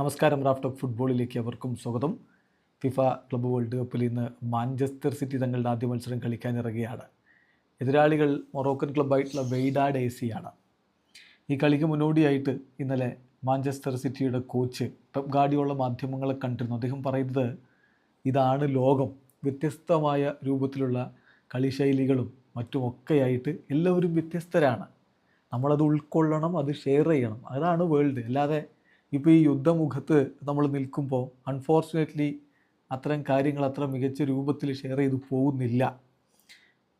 നമസ്കാരം റാഫ്റ്റോക്ക് ഫുട്ബോളിലേക്ക് അവർക്കും സ്വാഗതം. ഫിഫ ക്ലബ്ബ് വേൾഡ് കപ്പിൽ ഇന്ന് മാഞ്ചസ്റ്റർ സിറ്റി തങ്ങളുടെ ആദ്യ മത്സരം കളിക്കാനിറങ്ങുകയാണ് എതിരാളികൾ മൊറോക്കൻ ക്ലബ്ബായിട്ടുള്ള വെയ്ഡാഡ് എ സിയാണ്. ഈ കളിക്ക് മുന്നോടിയായിട്ട് ഇന്നലെ മാഞ്ചസ്റ്റർ സിറ്റിയുടെ കോച്ച് പെപ് ഗാഡിയുള്ള മാധ്യമങ്ങളെ കണ്ടിരുന്നു. അദ്ദേഹം പറയുന്നത് ഇതാണ് ലോകം. വ്യത്യസ്തമായ രൂപത്തിലുള്ള കളിശൈലികളും മറ്റുമൊക്കെയായിട്ട് എല്ലാവരും വ്യത്യസ്തരാണ്. നമ്മളത് ഉൾക്കൊള്ളണം അത് ഷെയർ ചെയ്യണം. അതാണ് വേൾഡ്. അല്ലാതെ ഇപ്പോൾ ഈ യുദ്ധമുഖത്ത് നമ്മൾ നിൽക്കുമ്പോൾ അൺഫോർച്ചുനേറ്റ്ലി അത്തരം കാര്യങ്ങൾ അത്ര മികച്ച രൂപത്തിൽ ഷെയർ ചെയ്ത് പോകുന്നില്ല.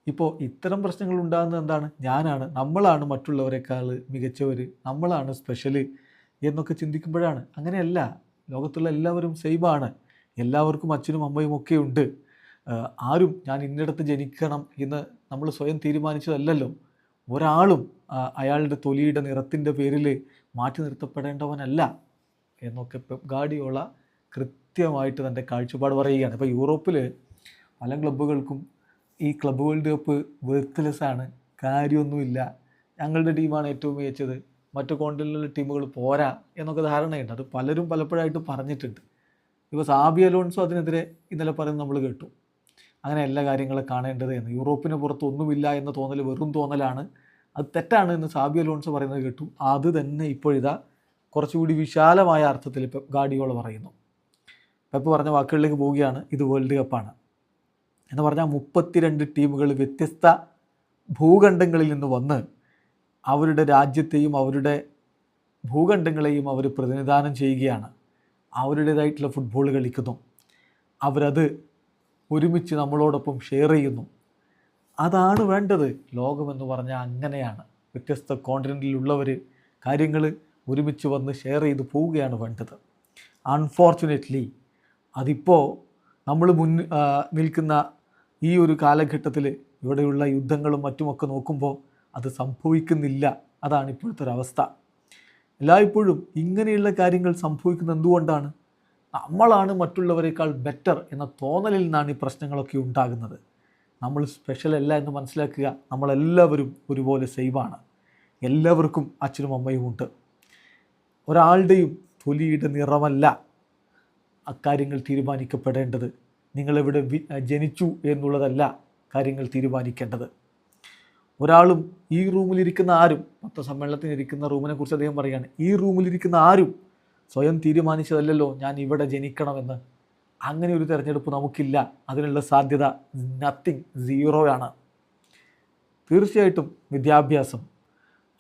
ഇപ്പോൾ ഇത്തരം പ്രശ്നങ്ങൾ ഉണ്ടാകുന്നത് എന്താണ്? ഞാനാണ് നമ്മളാണ് മറ്റുള്ളവരെക്കാൾ മികച്ചവർ നമ്മളാണ് സ്പെഷ്യൽ എന്നൊക്കെ ചിന്തിക്കുമ്പോഴാണ്. അങ്ങനെയല്ല ലോകത്തുള്ള എല്ലാവരും സെയിമാണ് എല്ലാവർക്കും അച്ഛനും അമ്മയും ഒക്കെ ഉണ്ട്. ആരും ഞാൻ ഇന്നിടത്ത് ജനിക്കണം എന്ന് നമ്മൾ സ്വയം തീരുമാനിച്ചതല്ലല്ലോ. ഒരാളും അയാളുടെ തൊലിയുടെ നിറത്തിന്റെ പേരിൽ മാറ്റി നിർത്തപ്പെടേണ്ടവനല്ല എന്നൊക്കെ ഗാഡിയോള കൃത്യമായിട്ട് തന്റെ കാഴ്ചപ്പാട് പറയുകയാണ്. ഇപ്പോൾ യൂറോപ്പിൽ പല ക്ലബ്ബുകൾക്കും ഈ ക്ലബ് വേൾഡ് കപ്പ് വെർത്ത്ലെസ് ആണ് കാര്യമൊന്നുമില്ല. ഞങ്ങളുടെ ടീമാണ് ഏറ്റവും മികച്ചത്. മറ്റു കോണ്ടിലുള്ള ടീമുകൾ പോരാ എന്നൊക്കെ ധാരണയുണ്ട്. അത് പലരും പലപ്പോഴായിട്ട് പറഞ്ഞിട്ടുണ്ട്. ഇപ്പോൾ സാബി അലോൺസോ അതിനെതിരെ ഇന്നലെ പറയുന്നത് നമ്മൾ കേട്ടു. അങ്ങനെ എല്ലാ കാര്യങ്ങളും കാണേണ്ടത് എന്ന്. യൂറോപ്പിന് പുറത്ത് ഒന്നുമില്ല എന്ന തോന്നൽ വെറും തോന്നലാണ്. അത് തെറ്റാണ് എന്ന് സാബിയ അലോൺസോ പറയുന്നത് കേട്ടു. അത് തന്നെ ഇപ്പോഴിതാ കുറച്ചുകൂടി വിശാലമായ അർത്ഥത്തിൽ ഇപ്പം ഗാഡിയോള പറയുന്നു. പെപ്പ് പറഞ്ഞ വാക്കുകളിലേക്ക് പോവുകയാണ്. ഇത് വേൾഡ് കപ്പാണ്. എന്ന് പറഞ്ഞാൽ മുപ്പത്തിരണ്ട് ടീമുകൾ വ്യത്യസ്ത ഭൂഖണ്ഡങ്ങളിൽ നിന്ന് വന്ന് അവരുടെ രാജ്യത്തെയും അവരുടെ ഭൂഖണ്ഡങ്ങളെയും അവർ പ്രതിനിധാനം ചെയ്യുകയാണ്. അവരുടേതായിട്ടുള്ള ഫുട്ബോൾ കളിക്കുന്നു. അവരത് ഒരുമിച്ച് നമ്മളോടൊപ്പം ഷെയർ ചെയ്യുന്നു. അതാണ് വേണ്ടത്. ലോകമെന്ന് പറഞ്ഞാൽ അങ്ങനെയാണ്. വ്യത്യസ്ത കോണ്ടിനെന്റിലുള്ളവർ കാര്യങ്ങൾ ഒരുമിച്ച് വന്ന് ഷെയർ ചെയ്ത് പോവുകയാണ് വേണ്ടത്. അൺഫോർച്ചുനേറ്റ്ലി അതിപ്പോൾ നമ്മൾ മുൻ നിൽക്കുന്ന ഈ ഒരു കാലഘട്ടത്തിൽ ഇവിടെയുള്ള യുദ്ധങ്ങളും മറ്റുമൊക്കെ നോക്കുമ്പോൾ അത് സംഭവിക്കുന്നില്ല. അതാണ് ഇപ്പോഴത്തെ ഒരു അവസ്ഥ. എല്ലായ്പ്പോഴും ഇങ്ങനെയുള്ള കാര്യങ്ങൾ സംഭവിക്കുന്നത് എന്തുകൊണ്ടാണ്? നമ്മളാണ് മറ്റുള്ളവരെക്കാൾ ബെറ്റർ എന്ന തോന്നലിൽ നിന്നാണ് ഈ പ്രശ്നങ്ങളൊക്കെ ഉണ്ടാകുന്നത്. നമ്മൾ സ്പെഷ്യൽ അല്ല എന്ന് മനസ്സിലാക്കുക നമ്മളെല്ലാവരും ഒരുപോലെ സെയിമാണ് എല്ലാവർക്കും അച്ഛനും അമ്മയും ഉണ്ട്. ഒരാളുടെയും തൊലിയുടെ നിറമല്ല അക്കാര്യങ്ങൾ തീരുമാനിക്കപ്പെടേണ്ടത്. നിങ്ങളെവിടെ ജനിച്ചു എന്നുള്ളതല്ല കാര്യങ്ങൾ തീരുമാനിക്കേണ്ടത്. ഒരാളും ഈ റൂമിലിരിക്കുന്ന ആരും പത്രസമ്മേളനത്തിന് ഇരിക്കുന്ന റൂമിനെ കുറിച്ച് അദ്ദേഹം പറയുകയാണ് ഈ റൂമിലിരിക്കുന്ന ആരും സ്വയം തീരുമാനിച്ചതല്ലല്ലോ ഞാൻ ഇവിടെ ജനിക്കണമെന്ന്. അങ്ങനെ ഒരു തിരഞ്ഞെടുപ്പ് നമുക്കില്ല. അതിനുള്ള സാധ്യത നത്തിങ് സീറോയാണ് തീർച്ചയായിട്ടും വിദ്യാഭ്യാസം.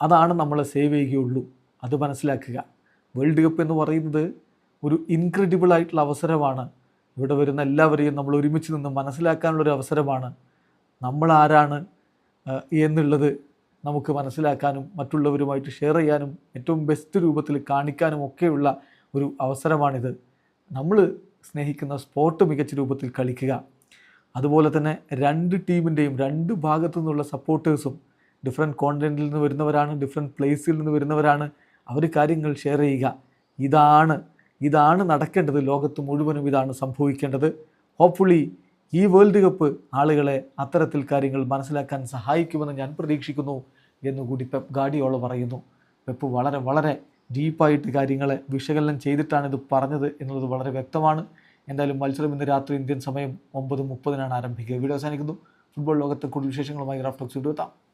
അതാണ് നമ്മളെ സേവ് ചെയ്യുകയുള്ളൂ. അത് മനസ്സിലാക്കുക. വേൾഡ് കപ്പ് എന്ന് പറയുന്നത് ഒരു ഇൻക്രെഡിബിൾ ആയിട്ടുള്ള അവസരമാണ്. ഇവിടെ വരുന്ന എല്ലാവരെയും നമ്മൾ ഒരുമിച്ച് നിന്ന് മനസ്സിലാക്കാനുള്ളൊരു അവസരമാണ്. നമ്മൾ ആരാണ് എന്നുള്ളത് നമുക്ക് മനസ്സിലാക്കാനും മറ്റുള്ളവരുമായിട്ട് ഷെയർ ചെയ്യാനും ഏറ്റവും ബെസ്റ്റ് രൂപത്തിൽ കാണിക്കാനും ഒക്കെയുള്ള ഒരു അവസരമാണിത്. നമ്മൾ സ്നേഹിക്കുന്ന സ്പോർട്ട് മികച്ച രൂപത്തിൽ കളിക്കുക. അതുപോലെ തന്നെ രണ്ട് ടീമിന്റെയും രണ്ട് ഭാഗത്തു നിന്നുള്ള സപ്പോർട്ടേഴ്സും ഡിഫറെന്റ് കോണ്ടിനെന്റിൽ നിന്ന് വരുന്നവരാണ് ഡിഫറെന്റ് പ്ലേസിൽ നിന്ന് വരുന്നവരാണ്. അവർ കാര്യങ്ങൾ ഷെയർ ചെയ്യുക. ഇതാണ് ഇതാണ് നടക്കേണ്ടത്. ലോകത്ത് മുഴുവനും ഇതാണ് സംഭവിക്കേണ്ടത്. ഹോപ്പ്ഫുള്ളി ഈ വേൾഡ് കപ്പ് ആളുകളെ അത്തരത്തിൽ കാര്യങ്ങൾ മനസ്സിലാക്കാൻ സഹായിക്കുമെന്ന് ഞാൻ പ്രതീക്ഷിക്കുന്നു എന്നുകൂടി പെപ്പ് ഗാഡിയോള പറയുന്നു. പെപ്പ് വളരെ വളരെ ഡീപ്പായിട്ട് കാര്യങ്ങളെ വിശകലനം ചെയ്തിട്ടാണ് ഇത് പറഞ്ഞത് എന്നുള്ളത് വളരെ വ്യക്തമാണ്. എന്തായാലും മത്സരം ഇന്ന് രാത്രി ഇന്ത്യൻ സമയം ഒമ്പത് മുപ്പതിനാണ് ആരംഭിക്കുക. വീഡിയോ അവസാനിക്കുന്നു. ഫുട്ബോൾ ലോകത്തെ കൂടുതൽ വിശേഷങ്ങളുമായി റാഫ്റ്റോക്സ് എത്താം.